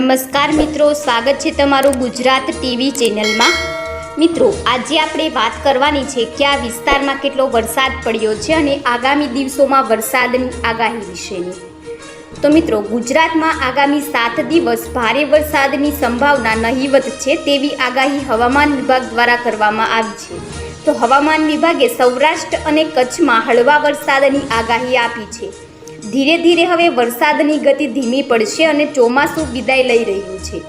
નમસ્કાર મિત્રો, સ્વાગત છે તમારું ગુજરાત ટીવી ચેનલમાં. મિત્રો, આજે આપણે વાત કરવાની છે કે આ વિસ્તારમાં કેટલો વરસાદ પડ્યો છે અને આગામી દિવસોમાં વરસાદની આગાહી વિશેની. તો મિત્રો, ગુજરાતમાં આગામી સાત દિવસ ભારે વરસાદની સંભાવના નહીવત છે તેવી આગાહી હવામાન વિભાગ દ્વારા કરવામાં આવી છે. તો હવામાન વિભાગે સૌરાષ્ટ્ર અને કચ્છમાં હળવા વરસાદની આગાહી આપી છે. ધીરે ધીરે હવે વરસાદની ગતિ ધીમી પડશે અને ચોમાસું વિદાય લઈ રહ્યું છે.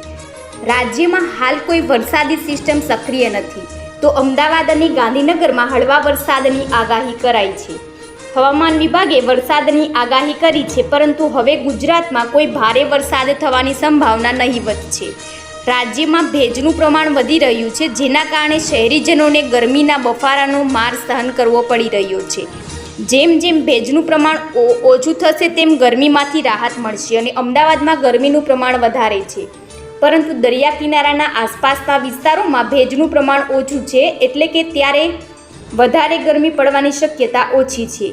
રાજ્યમાં હાલ કોઈ વરસાદી સિસ્ટમ સક્રિય નથી. તો અમદાવાદ અને ગાંધીનગરમાં હળવા વરસાદની આગાહી કરાઈ છે. હવામાન વિભાગે વરસાદની આગાહી કરી છે, પરંતુ હવે ગુજરાતમાં કોઈ ભારે વરસાદ થવાની સંભાવના નહીવત છે. રાજ્યમાં ભેજનું પ્રમાણ વધી રહ્યું છે, જેના કારણે શહેરીજનોને ગરમીના બફારાનો માર સહન કરવો પડી રહ્યો છે. જેમ જેમ ભેજનું પ્રમાણ ઓછું થશે, તેમ ગરમીમાંથી રાહત મળશે અને અમદાવાદમાં ગરમીનું પ્રમાણ વધારે છે. પરંતુ દરિયા કિનારાના આસપાસના વિસ્તારોમાં ભેજનું પ્રમાણ ઓછું છે એટલે કે ત્યારે વધારે ગરમી પડવાની શક્યતા ઓછી છે.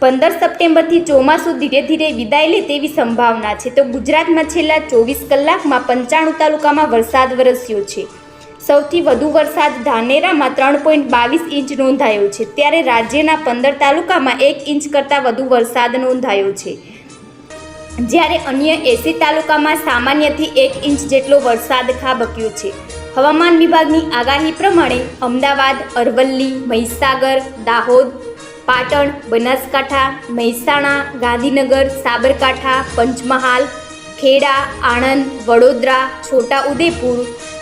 પંદર સપ્ટેમ્બરથી ચોમાસું ધીરે ધીરે વિદાય લે તેવી સંભાવના છે. તો ગુજરાતમાં છેલ્લા ચોવીસ કલાકમાં પંચાણું તાલુકામાં વરસાદ વરસ્યો છે. સૌથી વધુ વરસાદ ધાનેરામાં ત્રણ પોઈન્ટ બાવીસ ઇંચ નોંધાયો છે. ત્યારે રાજ્યના પંદર તાલુકામાં એક ઇંચ કરતાં વધુ વરસાદ નોંધાયો છે. જ્યારે અન્ય એસી તાલુકામાં સામાન્યથી એક ઇંચ જેટલો વરસાદ ખાબક્યો છે. હવામાન વિભાગની આગાહી પ્રમાણે અમદાવાદ, અરવલ્લી, મહીસાગર, દાહોદ, પાટણ, બનાસકાંઠા, મહેસાણા, ગાંધીનગર, સાબરકાંઠા, પંચમહાલ, ખેડા, આણંદ, વડોદરા, છોટાઉદેપુર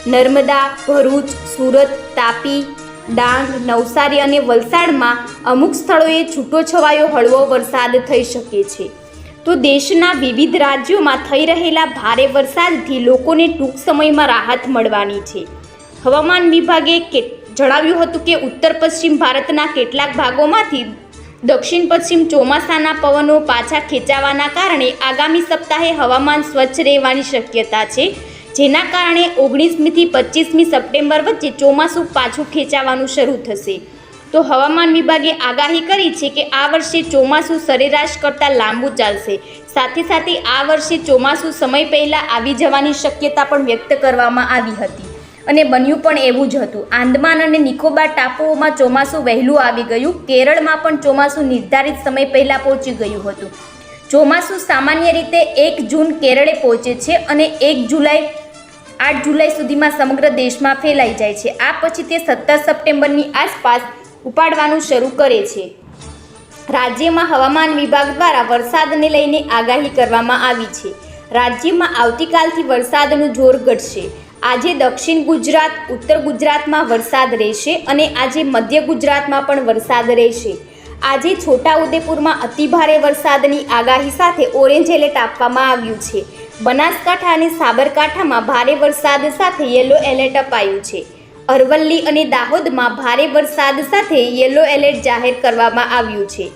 નર્મદા, ભરૂચ, સુરત, તાપી, ડાંગ, નવસારી અને વલસાડમાં અમુક સ્થળોએ છૂટોછવાયો હળવો વરસાદ થઈ શકે છે. તો દેશના વિવિધ રાજ્યોમાં થઈ રહેલા ભારે વરસાદથી લોકોને ટૂંક સમયમાં રાહત મળવાની છે. હવામાન વિભાગે કે, જણાવ્યું હતું કે ઉત્તર પશ્ચિમ ભારતના કેટલાક ભાગોમાંથી દક્ષિણ પશ્ચિમ ચોમાસાના પવનો પાછા ખેંચાવાના કારણે આગામી સપ્તાહે હવામાન સ્વચ્છ રહેવાની શક્યતા છે. જેના કારણે ઓગણીસમીથી પચીસમી સપ્ટેમ્બર વચ્ચે ચોમાસું પાછું ખેંચાવાનું શરૂ થશે. તો હવામાન વિભાગે આગાહી કરી છે કે આ વર્ષે ચોમાસું સરેરાશ કરતાં લાંબુ ચાલશે. સાથે સાથે આ વર્ષે ચોમાસું સમય પહેલાં આવી જવાની શક્યતા પણ વ્યક્ત કરવામાં આવી હતી. અને બન્યું પણ એવું જ હતું. આંદમાન અને નિકોબાર ટાપુઓમાં ચોમાસું વહેલું આવી ગયું. કેરળમાં પણ ચોમાસું નિર્ધારિત સમય પહેલાં પહોંચી ગયું હતું. ચોમાસું સામાન્ય રીતે એક જૂન કેરળે પહોંચે છે અને એક જુલાઈ આઠ જુલાઈ સુધીમાં સમગ્ર દેશમાં ફેલાઈ જાય છે. આ પછી તે સત્તર સપ્ટેમ્બરની આસપાસ ઉપાડવાનું શરૂ કરે છે. રાજ્યમાં હવામાન વિભાગ દ્વારા વરસાદને લઈને આગાહી કરવામાં આવી છે. રાજ્યમાં આવતીકાલથી વરસાદનું જોર ઘટશે. આજે દક્ષિણ ગુજરાત, ઉત્તર ગુજરાતમાં વરસાદ રહેશે અને આજે મધ્ય ગુજરાતમાં પણ વરસાદ રહેશે. આજે છોટાઉદેપુરમાં અતિભારે વરસાદની આગાહી સાથે ઓરેન્જ એલર્ટ આપવામાં આવ્યું છે. બનાસકાંઠા અને સાબરકાંઠામાં ભારે વરસાદ સાથે યલો એલર્ટ અપાયું છે. અરવલ્લી અને દાહોદમાં ભારે વરસાદ સાથે યલો એલર્ટ જાહેર કરવામાં આવ્યું છે.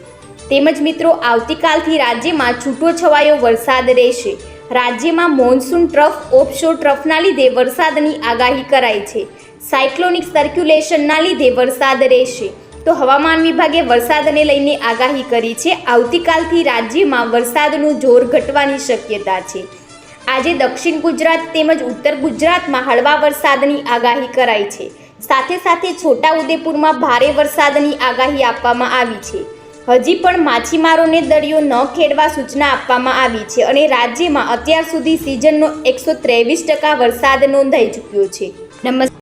તેમજ મિત્રો, આવતીકાલથી રાજ્યમાં છૂટો છવાયો વરસાદ રહેશે. રાજ્યમાં મોન્સૂન ટ્રફ, ઓફશોર ટ્રફના લીધે વરસાદની આગાહી કરાઈ છે. સાયક્લોનિક સર્ક્યુલેશનના લીધે વરસાદ રહેશે. તો હવામાન વિભાગે વરસાદને લઈને આગાહી કરી છે. આવતીકાલથી રાજ્યમાં વરસાદનું જોર ઘટવાની શક્યતા છે. આજે દક્ષિણ ગુજરાત તેમજ ઉત્તર ગુજરાતમાં હળવા વરસાદની આગાહી કરાઈ છે. સાથે સાથે છોટાઉદેપુરમાં ભારે વરસાદની આગાહી આપવામાં આવી છે. હજી પણ માછીમારોને દરિયો ન ખેડવા સૂચના આપવામાં આવી છે અને રાજ્યમાં અત્યાર સુધી સિઝનનો એકસો ત્રેવીસ ટકા વરસાદ નોંધાઈ ચૂક્યો છે. નમસ્કાર.